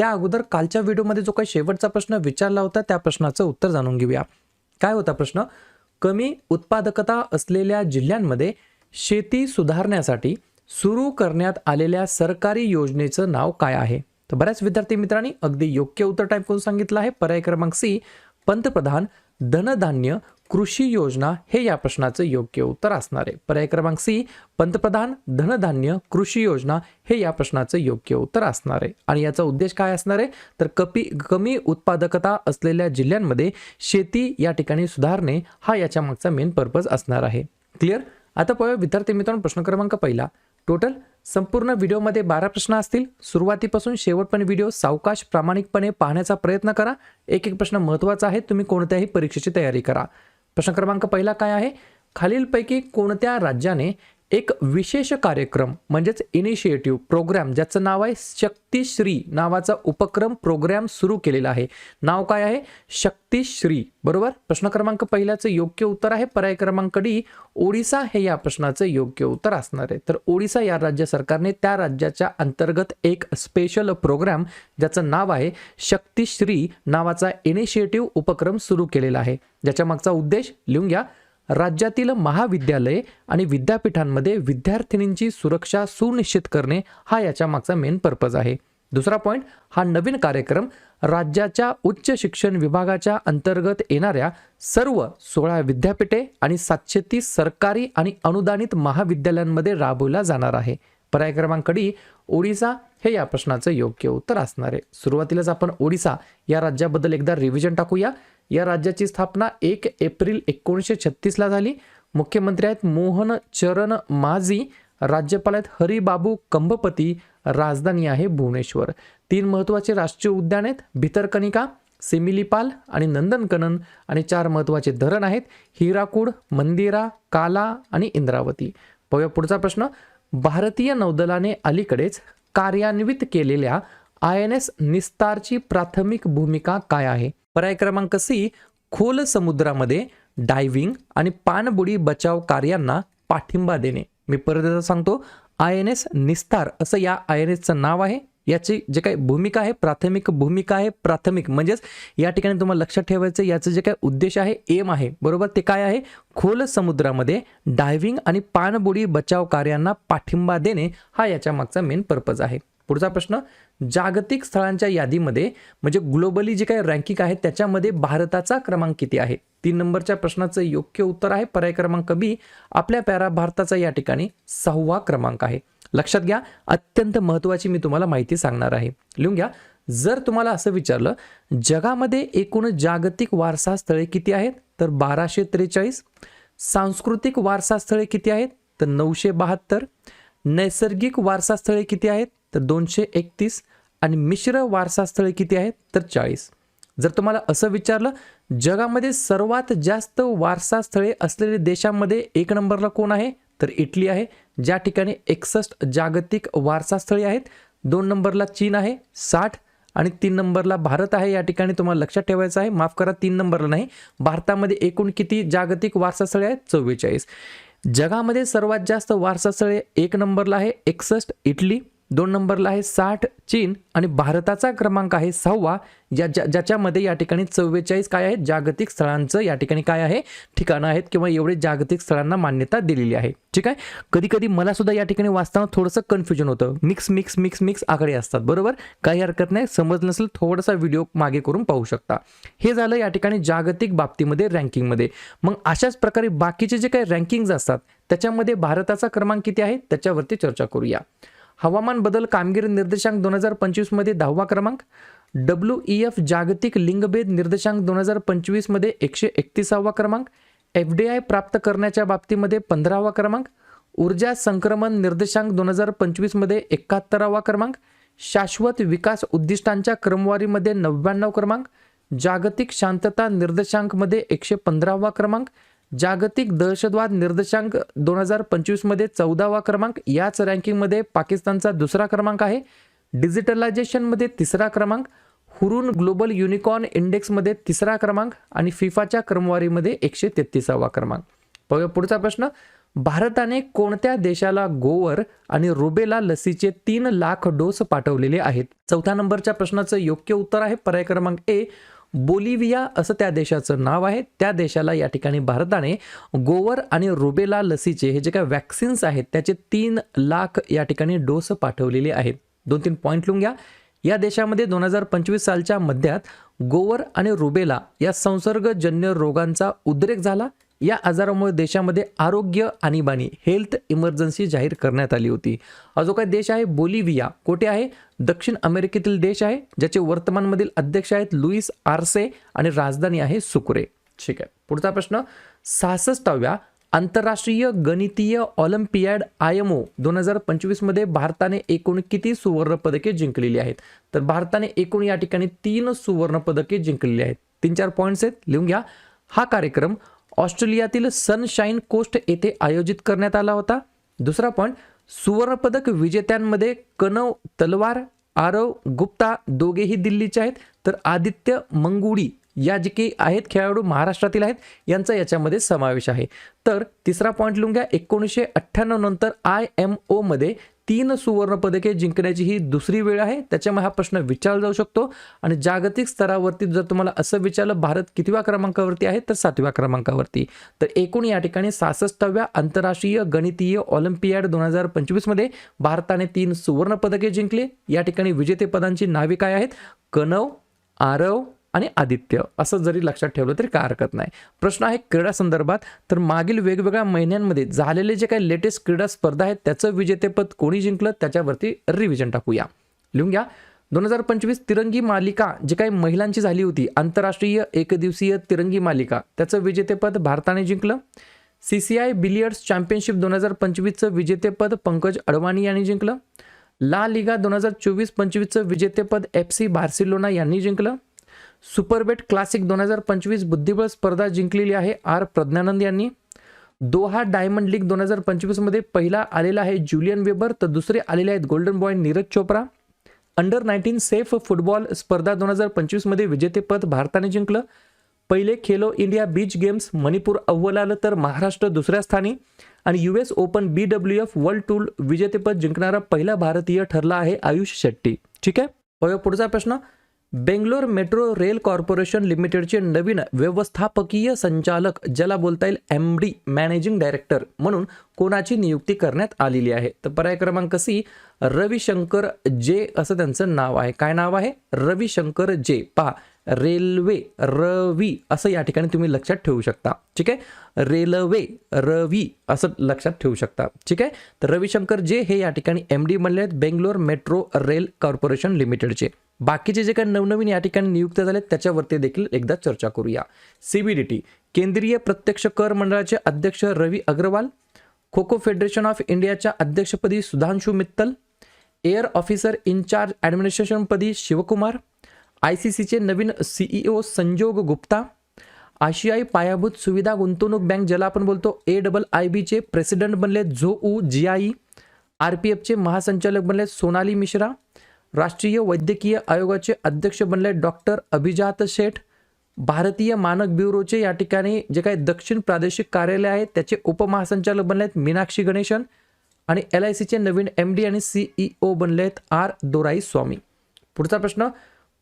त्या अगोदर कालच्या व्हिडिओमध्ये जो काही शेवटचा प्रश्न विचारला होता त्या प्रश्नाचं उत्तर जाणून घेऊया. काय होता प्रश्न? कमी उत्पादकता असलेल्या जिल्ह्यांमध्ये शेती सुधारण्यासाठी सुरू करण्यात आलेल्या सरकारी योजनेचं नाव काय आहे? तर बऱ्याच विद्यार्थी मित्रांनी अगदी योग्य उत्तर टाईप करून सांगितलं आहे. पर्याय क्रमांक सी पंतप्रधान धनधान्य कृषी योजना हे या प्रश्नाचं योग्य उत्तर असणार आहे. पर्याय क्रमांक सी पंतप्रधान धनधान्य कृषी योजना हे या प्रश्नाचं योग्य उत्तर असणार आहे. आणि याचा उद्देश काय असणार आहे? तर कपी कमी उत्पादकता असलेल्या जिल्ह्यांमध्ये शेती या ठिकाणी सुधारणे हा याच्या मागचा मेन पर्पज असणार आहे. क्लिअर आता पाहूया विद्यार्थी मित्रांनो प्रश्न क्रमांक पहिला. टोटल संपूर्ण व्हिडिओमध्ये बारा प्रश्न असतील. सुरुवातीपासून शेवटपर्यंत व्हिडिओ सावकाश प्रामाणिकपणे पाहण्याचा प्रयत्न करा. एक एक प्रश्न महत्त्वाचा आहे. तुम्ही कोणत्याही परीक्षेची तयारी करा. प्रश्न क्रमांक पहिला काय आहे? खालीलपैकी कोणत्या राज्याने एक विशेष कार्यक्रम म्हणजेच इनिशिएटिव्ह प्रोग्रॅम ज्याचं नाव आहे शक्तिश्री नावाचा उपक्रम प्रोग्रॅम सुरू केलेला आहे. नाव काय आहे? शक्तिश्री. बरोबर? प्रश्न क्रमांक पहिल्याचं योग्य उत्तर आहे. पर्याय क्रमांक डी ओडिसा हे या प्रश्नाचं योग्य उत्तर असणार आहे. तर ओडिसा या राज्य सरकारने त्या राज्याच्या अंतर्गत एक स्पेशल प्रोग्राम ज्याचं नाव आहे शक्तिश्री नावाचा इनिशिएटिव्ह उपक्रम सुरू केलेला आहे. ज्याच्या मागचा उद्देश लिहून घ्या राज्यातील महाविद्यालये आणि विद्यापीठांमध्ये विद्यार्थिनींची सुरक्षा सुनिश्चित करणे हा याच्या मागचा मेन पर्पज आहे. दुसरा पॉईंट हा नवीन कार्यक्रम राज्याच्या उच्च शिक्षण विभागाच्या अंतर्गत येणाऱ्या सर्व सोळा विद्यापीठे आणि सातशे तीस सरकारी आणि अनुदानित महाविद्यालयांमध्ये राबवला जाणार आहे. पर्याय क्रमांक डी ओडिसा हे या प्रश्नाचं योग्य उत्तर असणार आहे. सुरुवातीलाच आपण ओडिसा या राज्याबद्दल एकदा रिव्हिजन टाकूया. या राज्याची स्थापना एक एप्रिल एकोणीसशे छत्तीसला झाली. मुख्यमंत्री आहेत मोहन चरण माझी राज्यपाल आहेत हरिबाबू कंभपती राजधानी आहे भुवनेश्वर. तीन महत्त्वाचे राष्ट्रीय उद्यान आहेत. भितरकनिका सिमिलीपाल आणि नंदनकनन आणि चार महत्त्वाचे धरण आहेत. हिराकूड मंदिरा काला आणि इंद्रावती. पाहूया पुढचा प्रश्न. भारतीय नौदलाने अलीकडेच कार्यान्वित केलेल्या आय एन एस निस्तारची प्राथमिक भूमिका काय आहे? पर्याय क्रमांक सी खोल समुद्रामध्ये डायव्हिंग आणि पाणबुडी बचाव कार्यांना पाठिंबा देणे. मी परत एकदा सांगतो आय एन एस निस्तार असं या आय एन एसचं नाव आहे. याची जे काही भूमिका आहे प्राथमिक भूमिका आहे प्राथमिक म्हणजेच या ठिकाणी तुम्हाला लक्षात ठेवायचं याचं जे काही उद्देश आहे एम आहे. बरोबर? ते काय आहे? खोल समुद्रामध्ये डायव्हिंग आणि पाणबुडी बचाव कार्यांना पाठिंबा देणे हा याच्या मागचा मेन पर्पज आहे. पुढचा प्रश्न जागतिक स्थळांच्या यादीमध्ये म्हणजे ग्लोबली जे काही रँकिंग आहे त्याच्यामध्ये भारताचा क्रमांक किती आहे? तीन नंबरच्या प्रश्नाचं योग्य उत्तर आहे. पर्याय क्रमांक बी आपल्या पॅरा भारताचा या ठिकाणी सहावा क्रमांक आहे. लक्षात घ्या अत्यंत महत्त्वाची मी तुम्हाला माहिती सांगणार आहे. लिहून घ्या जर तुम्हाला असं विचारलं जगामध्ये एकूण जागतिक वारसा स्थळे किती आहेत? तर बाराशे त्रेचाळीस. सांस्कृतिक वारसा स्थळे किती आहेत? तर नऊशे बहात्तर. नैसर्गिक वारसा स्थळे किती आहेत? तर दोनशे एकतीस आणि मिश्र वारसास्थळे किती आहेत? तर चाळीस. जर तुम्हाला असं विचारलं जगामध्ये सर्वात जास्त वारसास्थळे असलेल्या देशामध्ये एक नंबरला कोण आहे? तर इटली आहे. ज्या ठिकाणी एकसष्ट जागतिक वारसास्थळे आहेत दोन नंबरला चीन आहे साठ आणि तीन नंबरला भारत आहे. या ठिकाणी तुम्हाला लक्षात ठेवायचं आहे. माफ करा तीन नंबरला नाही. भारतामध्ये एकूण किती जागतिक वारसास्थळे आहेत? चव्वेचाळीस जगामध्ये सर्वात जास्त वारसास्थळे एक नंबरला आहे एकसष्ट इटली दोन नंबरला आहे साठ चीन आणि भारताचा क्रमांक आहे सहावा. ज्या ज्या ज्याच्यामध्ये या ठिकाणी चव्वेचाळीस काय आहेत जागतिक स्थळांचं या ठिकाणी काय आहे? ठिकाणं आहेत किंवा एवढे जागतिक स्थळांना मान्यता दिलेली आहे. ठीक आहे? कधी कधी मला सुद्धा या ठिकाणी वाचताना थोडंसं कन्फ्युजन होतं. मिक्स मिक्स मिक्स मिक्स आकडे असतात. बरोबर? काही हरकत नाही. समज नसेल थोडासा व्हिडिओ मागे करून पाहू शकता. हे झालं या ठिकाणी जागतिक बाबतीमध्ये रँकिंगमध्ये मग अशाच प्रकारे बाकीचे जे काही रँकिंग्ज असतात त्याच्यामध्ये भारताचा क्रमांक किती आहे? त्याच्यावरती चर्चा करूया. हवामान बदल कामगिरी निर्देशांक दोन हजार पंचवीसमध्ये दहावा क्रमांक. डब्ल्यू ई एफ जागतिक लिंगभेद निर्देशांक दोन हजार पंचवीसमध्ये एकशे एकतीसावा क्रमांक. एफ डी आय प्राप्त करण्याच्या बाबतीमध्ये पंधरावा क्रमांक. ऊर्जा संक्रमण निर्देशांक दोन हजार पंचवीसमध्ये एकाहत्तरावा क्रमांक. शाश्वत विकास उद्दिष्टांच्या क्रमवारीमध्ये नव्याण्णव क्रमांक. जागतिक शांतता निर्देशांकमध्ये एकशे पंधरावा क्रमांक. जागतिक दहशतवाद निर्देशांक दोन हजार पंचवीसमध्ये चौदावा क्रमांक. याच रँकिंगमध्ये पाकिस्तानचा दुसरा क्रमांक आहे. डिजिटलायझेशनमध्ये तिसरा क्रमांक. हुरून ग्लोबल युनिकॉर्न इंडेक्समध्ये तिसरा क्रमांक आणि फिफाच्या क्रमवारीमध्ये एकशे तेहतीसावा क्रमांक. पाहूया पुढचा प्रश्न. भारताने कोणत्या देशाला गोवर आणि रुबेला लसीचे तीन लाख डोस पाठवलेले आहेत? चौथ्या नंबरच्या प्रश्नाचं योग्य उत्तर आहे. पर्याय क्रमांक ए बोलिव्हिया असं त्या देशाचं नाव आहे. त्या देशाला या ठिकाणी भारताने गोवर आणि रुबेला लसीचे हे जे काय वॅक्सिन्स आहेत त्याचे तीन लाख या ठिकाणी डोस पाठवलेले आहेत. दोन तीन पॉईंट लिहून घ्या. या देशामध्ये दोन हजार पंचवीस सालच्या मध्यात गोवर आणि रुबेला या संसर्गजन्य रोगांचा उद्रेक झाला. या आजारामुळे देशामध्ये आरोग्य आणीबाणी हेल्थ इमर्जन्सी जाहीर करण्यात आली होती. हा जो काय देश आहे बोलिव्हिया कोठे आहे? दक्षिण अमेरिकेतील देश आहे ज्याचे वर्तमानमधील अध्यक्ष आहेत लुईस आर्से आणि राजधानी आहे सुकुरे. ठीक आहे. पुढचा प्रश्न सहासष्टाव्या आंतरराष्ट्रीय गणितीय ऑलिम्पियाड आय एम ओ दोन हजार पंचवीसमध्ये भारताने एकूण किती सुवर्णपदके जिंकलेली आहेत? तर भारताने एकूण या ठिकाणी तीन सुवर्णपदके जिंकलेली आहेत. तीन चार पॉईंट्स आहेत. लिहून घ्या. हा कार्यक्रम ऑस्ट्रेलियातील सनशाईन कोस्ट येथे आयोजित करण्यात आला होता. दुसरा पॉईंट सुवर्णपदक विजेत्यांमध्ये कनव तलवार आरव गुप्ता दोघेही दिल्लीचे आहेत. तर आदित्य मंगुडी या जे की आहेत खेळाडू महाराष्ट्रातील आहेत यांचा याच्यामध्ये समावेश आहे. तर तिसरा पॉईंट लिहून घ्या एकोणीसशे अठ्ठ्याण्णव नंतर आय एम ओमध्ये तीन सुवर्णपदके जिंकण्याची ही दुसरी वेळ आहे. त्याच्यामुळे हा प्रश्न विचारला जाऊ शकतो. आणि जागतिक स्तरावरती जर तुम्हाला असं विचारलं भारत कितव्या क्रमांकावरती आहे तर सातव्या क्रमांकावरती. तर एकूण या ठिकाणी सहासष्टाव्या आंतरराष्ट्रीय गणितीय ऑलिम्पियाड दोन हजार पंचवीसमध्ये भारताने तीन सुवर्णपदके जिंकले जिंकली. या ठिकाणी विजेतेपदांची नावे काय आहेत? कनव आरव आणि आदित्य असं जरी लक्षात ठेवलं तरी काय हरकत नाही. प्रश्न आहे क्रीडा संदर्भात. तर मागील वेगवेगळ्या महिन्यांमध्ये झालेले जे काही लेटेस्ट क्रीडा स्पर्धा आहेत त्याचं विजेतेपद कोणी जिंकलं त्याच्यावरती रिव्हिजन टाकूया. लिहून घ्या. दोन हजार पंचवीस तिरंगी मालिका जी काही महिलांची झाली होती आंतरराष्ट्रीय एकदिवसीय तिरंगी मालिका त्याचं विजेतेपद भारताने जिंकलं. C C I billiards championship दोन हजार पंचवीसचं विजेतेपद पंकज अडवाणी यांनी जिंकलं. ला लिगा दोन हजार चोवीस पंचवीसचं विजेतेपद एफ सी बार्सिलोना यांनी जिंकलं. सुपरबेट क्लासिक दोन हजार पंचवीस बुद्धिबळ स्पर्धा जिंकलेली आहे आर प्रज्ञानंद यांनी. दोहा डायमंड लीग दोन हजार पंचवीसमध्ये पहिला आलेला आहे जुलियन वेबर तर दुसरे आलेले आहेत golden boy Neeraj Chopra. Under nineteen SAFF football स्पर्धा दोन हजार पंचवीसमध्ये विजेतेपद भारताने जिंकलं. पहिले Khelo India beach games Manipur अव्वल आलं तर महाराष्ट्र दुसऱ्या स्थानी. आणि U S open B W F world tour विजेतेपद जिंकणारा पहिला भारतीय ठरला आहे आयुष शेट्टी. ठीक आहे? पुढचा प्रश्न. बेंगलोर मेट्रो रेल कॉर्पोरेशन लिमिटेडचे नवीन व्यवस्थापकीय संचालक ज्याला बोलता येईल एम डी मॅनेजिंग डायरेक्टर म्हणून कोणाची नियुक्ती करण्यात आलेली आहे? तर पर्याय क्रमांक सी रविशंकर जे असं त्यांचं नाव आहे. काय नाव आहे? रविशंकर जे. पहा रेल्वे रवी असं या ठिकाणी तुम्ही लक्षात ठेवू शकता. ठीक आहे? रेल्वे रवी असं लक्षात ठेवू शकता. ठीक आहे? तर रविशंकर जे हे या ठिकाणी एम डी बनले आहेत बेंगलोर मेट्रो रेल कॉर्पोरेशन लिमिटेडचे. बाकीचे जे काही नवनवीन या ठिकाणी नियुक्त झाले त्याच्यावरती देखील एकदा चर्चा करूया. सीबीडीटी केंद्रीय प्रत्यक्ष कर मंडळाचे अध्यक्ष रवी अग्रवाल खो खो फेडरेशन ऑफ इंडियाच्या अध्यक्षपदी Sudhanshu Mittal air officer incharge ॲडमिनिस्ट्रेशनपदी Shivkumar I C सीचे नवीन सीईओ संजोग गुप्ता आशियाई पायाभूत सुविधा गुंतवणूक बँक ज्याला आपण बोलतो ए डबल आय बीचे प्रेसिडेंट बनले झो जी आय आर पी एफचे महासंचालक बनले सोनाली मिश्रा राष्ट्रीय वैद्यकीय आयोगाचे अध्यक्ष बनले डॉक्टर अभिजात शेठ. भारतीय मानक ब्युरोचे या ठिकाणी जे काही दक्षिण प्रादेशिक कार्यालय आहेत त्याचे उपमहासंचालक बनले आहेत मीनाक्षी गणेशन आणि एल आय सीचे नवीन एम डी आणि सीईओ बनले आहेत आर दोराई स्वामी. पुढचा प्रश्न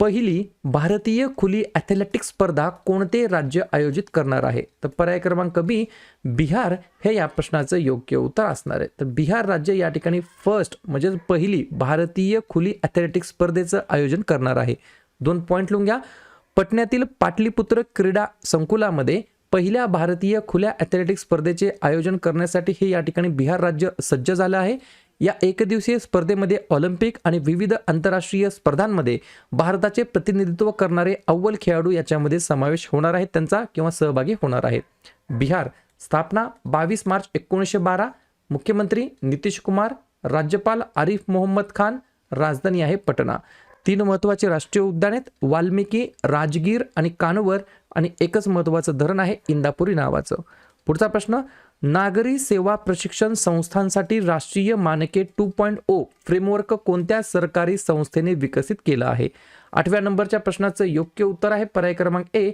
पहिली भारतीय खुली ॲथलेटिक्स स्पर्धा कोणते राज्य आयोजित करणार आहे? तर पर्याय क्रमांक बी बिहार हे या प्रश्नाचं योग्य उत्तर असणार आहे. तर बिहार राज्य या ठिकाणी फर्स्ट म्हणजेच पहिली भारतीय खुली ॲथलेटिक्स स्पर्धेचं आयोजन करणार आहे. दोन पॉईंट लिहून घ्या. पटण्यातील पाटलीपुत्र क्रीडा संकुलामध्ये पहिल्या भारतीय खुल्या ॲथलेटिक्स स्पर्धेचे आयोजन करण्यासाठी हे या ठिकाणी बिहार राज्य सज्ज झालं आहे. या एकदिवसीय स्पर्धेमध्ये ऑलिम्पिक आणि विविध आंतरराष्ट्रीय स्पर्धांमध्ये भारताचे प्रतिनिधित्व करणारे अव्वल खेळाडू याच्यामध्ये समावेश होणार आहेत त्यांचा किंवा सहभागी होणार आहेत. बिहार स्थापना बावीस मार्च एकोणीसशे बारा. मुख्यमंत्री नितीश कुमार राज्यपाल आरिफ मोहम्मद खान राजधानी आहे पटना. तीन महत्त्वाचे राष्ट्रीय उद्यान आहेत वाल्मिकी राजगीर आणि कानवर आणि एकच महत्त्वाचं धरण आहे इंदापुरी नावाचं. पुढचा प्रश्न नागरी सेवा प्रशिक्षण संस्थांसाठी राष्ट्रीय मानके टू पॉईंट ओ फ्रेमवर्क कोणत्या सरकारी संस्थेने विकसित केलं आहे? आठव्या नंबरच्या प्रश्नाचं योग्य उत्तर आहे. पर्याय क्रमांक ए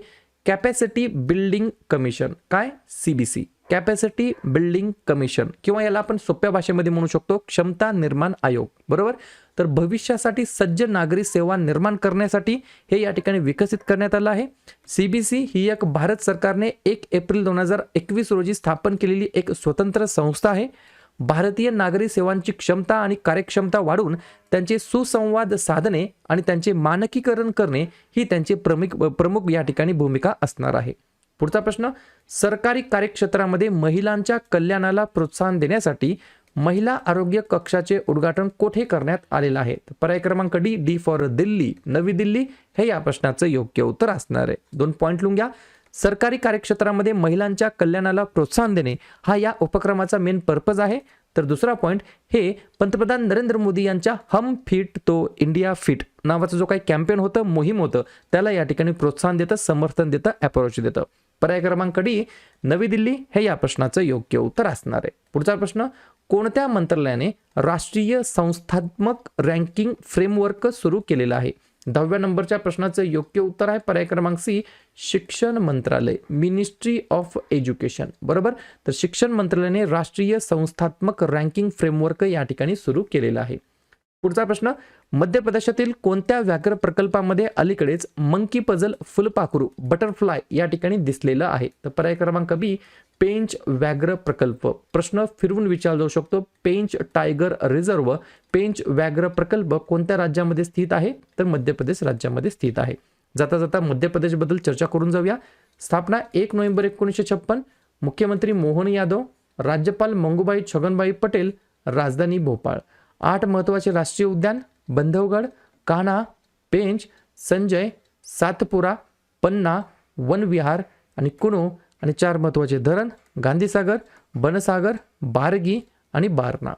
कॅपॅसिटी बिल्डिंग कमिशन काय? सीबीसी कॅपॅसिटी बिल्डिंग कमिशन किंवा याला आपण सोप्या भाषेमध्ये म्हणू शकतो क्षमता निर्माण आयोग. बरोबर? तर भविष्यासाठी सज्ज नागरी सेवा निर्माण करण्यासाठी हे या ठिकाणी विकसित करण्यात आलं आहे. सीबीसी ही एक भारत सरकारने एक एप्रिल दोन हजार एकवीस रोजी स्थापन केलेली एक स्वतंत्र संस्था आहे. भारतीय नागरी सेवांची क्षमता आणि कार्यक्षमता वाढवून त्यांचे सुसंवाद साधणे आणि त्यांचे मानकीकरण करणे ही त्यांची प्रमुख प्रमुख या ठिकाणी भूमिका असणार आहे. पुढचा प्रश्न सरकारी कार्यक्षेत्रामध्ये महिलांच्या कल्याणाला प्रोत्साहन देण्यासाठी महिला आरोग्य कक्षाचे उद्घाटन कोठे करण्यात आलेलं आहे? पर्याय क्रमांक डी डी फॉर दिल्ली. नवी दिल्ली हे या प्रश्नाचं योग्य उत्तर असणार आहे. दोन पॉईंट लिहून घ्या. सरकारी कार्यक्षेत्रामध्ये महिलांच्या कल्याणाला प्रोत्साहन देणे हा या उपक्रमाचा मेन पर्पज आहे. तर दुसरा पॉईंट हे पंतप्रधान नरेंद्र मोदी यांच्या हम फिट तो इंडिया फिट नावाचं जो काही कॅम्पेन होतं मोहीम होतं त्याला या ठिकाणी प्रोत्साहन देतं समर्थन देतं अप्रोच देतं. पर्याय क्रमांक डी नवी दिल्ली हे या प्रश्नाचं योग्य उत्तर असणार आहे. पुढचा प्रश्न कोणत्या मंत्रालयाने राष्ट्रीय संस्थात्मक रँकिंग फ्रेमवर्क सुरू केलेलं आहे? दहाव्या नंबरच्या प्रश्नाचं योग्य उत्तर आहे पर्याय क्रमांक सी शिक्षण मंत्रालय मिनिस्ट्री ऑफ एज्युकेशन बरोबर? तर शिक्षण मंत्रालयाने राष्ट्रीय संस्थात्मक रँकिंग फ्रेमवर्क या ठिकाणी सुरू केलेलं आहे. पुढचा प्रश्न मध्य प्रदेशातील कोणत्या व्याघ्र प्रकल्पामध्ये अलीकडेच मंकी पझल फुलपाखरू बटरफ्लाय या ठिकाणी दिसलेलं आहे? तर पर्याय क्रमांक बी पेंच व्याघ्र प्रकल्प. प्रश्न फिरवून विचारला जाऊ शकतो. पेंच टायगर रिझर्व पेंच व्याघ्र प्रकल्प कोणत्या राज्यामध्ये स्थित आहे? तर मध्य प्रदेश राज्यामध्ये स्थित आहे. जाता जाता मध्य प्रदेशबद्दल चर्चा करून जाऊया. स्थापना एक नोव्हेंबर एकोणीसशे छप्पन. मुख्यमंत्री मोहन यादव राज्यपाल मंगूबाई छगनबाई पटेल राजधानी भोपाळ. आठ महत्त्वाचे राष्ट्रीय उद्यान बंधवगड कान्हा पेंच संजय सातपुरा पन्ना वनविहार आणि कुणू आणि चार महत्त्वाचे धरण गांधीसागर बनसागर बारगी आणि बारणा.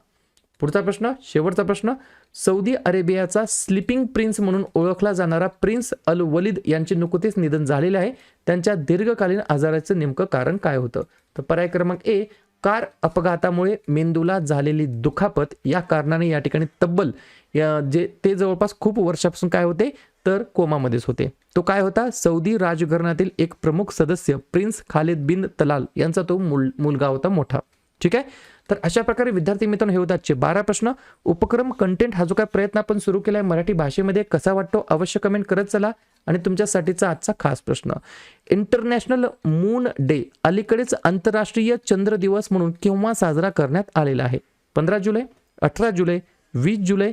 पुढचा प्रश्न शेवटचा प्रश्न सौदी अरेबियाचा स्लिपिंग प्रिन्स म्हणून ओळखला जाणारा प्रिन्स अल वलीद यांचे नुकतेच निधन झालेले आहे. त्यांच्या दीर्घकालीन आजाराचं नेमकं कारण काय होतं? तर पर्याय क्रमांक ए कार अपघातामुळे मेंदूला झालेली दुखापत. या कारणाने या ठिकाणी तब्बल या जे ते जवळपास खूप वर्षापासून काय होते तर कोमामध्येच होते. तो काय होता? सौदी राजघराण्यातील एक प्रमुख सदस्य प्रिन्स खालिद बिन तलाल यांचा तो मुल मुलगा होता मोठा. ठीक आहे? तर अशा प्रकारे विद्यार्थी मित्रांनो हे होते आजचे बारा प्रश्न. उपक्रम कंटेंट हा जो काय प्रयत्न आपण सुरू केला आहे मराठी भाषेमध्ये कसा वाटतो? अवश्य कमेंट करत चला. आणि तुमच्यासाठीचा आजचा खास प्रश्न. इंटरनॅशनल मून डे अलीकडेच आंतरराष्ट्रीय चंद्र दिवस म्हणून केव्हा साजरा करण्यात आलेला आहे? पंधरा जुलै अठरा जुलै वीस जुलै